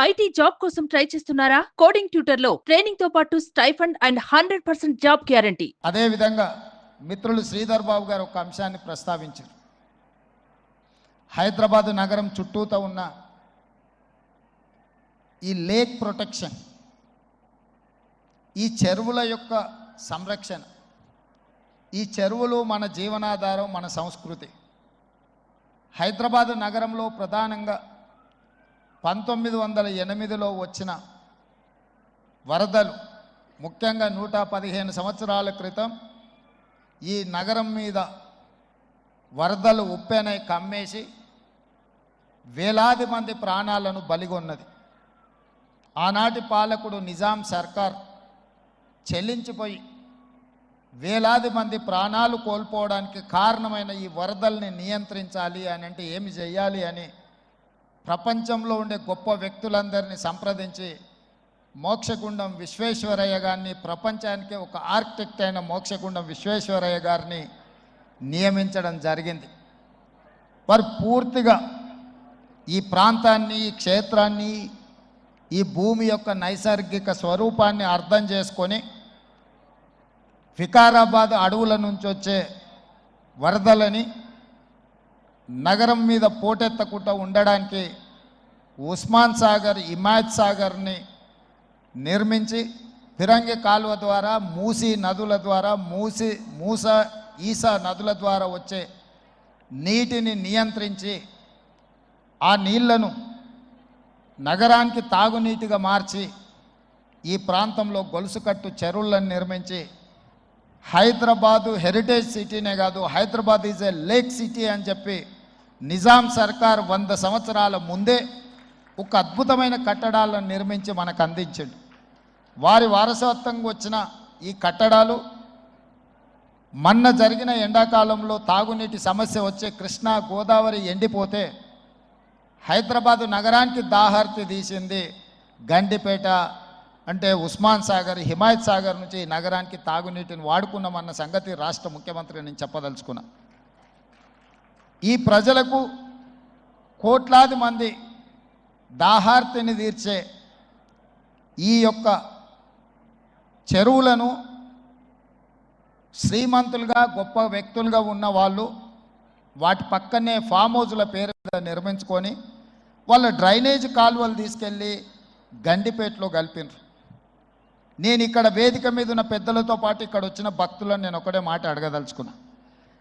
IT job కోసం try చేస్తున్నారా? Coding ట్యూటర్లో ట్రైనింగ్తో పాటు stipend and hundred percent job guarantee. అదేవిధంగా మిత్రులు శ్రీధర్ బాబు గారు ఒక అంశాన్ని ప్రస్తావించారు. హైదరాబాద్ నగరం చుట్టూతో ఉన్న ఈ లేక్ ప్రొటెక్షన్ ఈ చెరువుల యొక్క సంరక్షణ ఈ చెరువులు మన జీవనాధారం మన సంస్కృతి. హైదరాబాద్ నగరంలో ప్రధానంగా పంతొమ్మిది వందల ఎనిమిదిలో వచ్చిన వరదలు ముఖ్యంగా నూట పదిహేను సంవత్సరాల క్రితం ఈ నగరం మీద వరదలు ఉప్పెనై కమ్మేసి వేలాది మంది ప్రాణాలను బలిగొన్నది. ఆనాటి పాలకుడు నిజాం సర్కార్ చెల్లించిపోయి వేలాది మంది ప్రాణాలు కోల్పోవడానికి కారణమైన ఈ వరదల్ని నియంత్రించాలి అని అంటే ఏమి చేయాలి అని ప్రపంచంలో ఉండే గొప్ప వ్యక్తులందరినీ సంప్రదించి మోక్షగుండం విశ్వేశ్వరయ్య గారిని ప్రపంచానికి ఒక ఆర్కిటెక్ట్ అయిన మోక్షగుండం విశ్వేశ్వరయ్య గారిని నియమించడం జరిగింది. వారు పూర్తిగా ఈ ప్రాంతాన్ని ఈ క్షేత్రాన్ని ఈ భూమి యొక్క నైసర్గిక స్వరూపాన్ని అర్థం చేసుకొని వికారాబాద్ అడవుల నుంచి వచ్చే వరదలని నగరం మీద పోటెత్తకుండా ఉండడానికి ఉస్మాన్ సాగర్ ఇమాజ్ సాగర్ని నిర్మించి ఫిరంగి కాలువ ద్వారా మూసి నదుల ద్వారా మూసి మూస ఈసా నదుల ద్వారా వచ్చే నీటిని నియంత్రించి ఆ నీళ్ళను నగరానికి తాగునీటిగా మార్చి ఈ ప్రాంతంలో గొలుసుకట్టు చెరువులను నిర్మించి హైదరాబాదు హెరిటేజ్ సిటీనే కాదు Hyderabad is a lake city అని చెప్పి నిజాం సర్కార్ వంద సంవత్సరాల ముందే ఒక అద్భుతమైన కట్టడాలను నిర్మించి మనకు అందించాడు. వారి వారసత్వంగా వచ్చిన ఈ కట్టడాలు మొన్న జరిగిన ఎండాకాలంలో తాగునీటి సమస్య వచ్చే కృష్ణా గోదావరి ఎండిపోతే హైదరాబాదు నగరానికి దాహార్తి తీసింది గండిపేట అంటే ఉస్మాన్ సాగర్ హిమాయత్ సాగర్ నుంచి ఈ నగరానికి తాగునీటిని వాడుకున్నామన్న సంగతి రాష్ట్ర ముఖ్యమంత్రి నేను చెప్పదలుచుకున్నాను ఈ ప్రజలకు కోట్లాది మంది దాహార్తిని తీర్చే ఈ యొక్క చెరువులను శ్రీమంతులుగా గొప్ప వ్యక్తులుగా ఉన్న వాళ్ళు వాటి పక్కనే ఫామ్ హౌజుల పేరు మీద నిర్మించుకొని వాళ్ళ డ్రైనేజ్ కాలువలు తీసుకెళ్ళి గండిపేటలో కలిపినారు. నేను ఇక్కడ వేదిక మీద ఉన్న పెద్దలతో పాటు ఇక్కడ వచ్చిన భక్తులను నేను ఒకటే మాట అడగదలుచుకున్నాను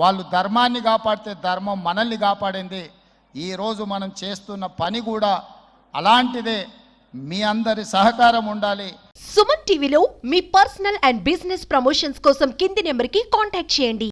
వాళ్ళు ధర్మాన్ని కాపాడితే ధర్మం మనల్ని కాపాడింది. ఈరోజు మనం చేస్తున్న పని కూడా అలాంటిదే. మీ అందరి సహకారం ఉండాలి. సుమన్ టీవీలో మీ పర్సనల్ అండ్ బిజినెస్ ప్రమోషన్స్ కోసం కింది నెంబర్కి కాంటాక్ట్ చేయండి.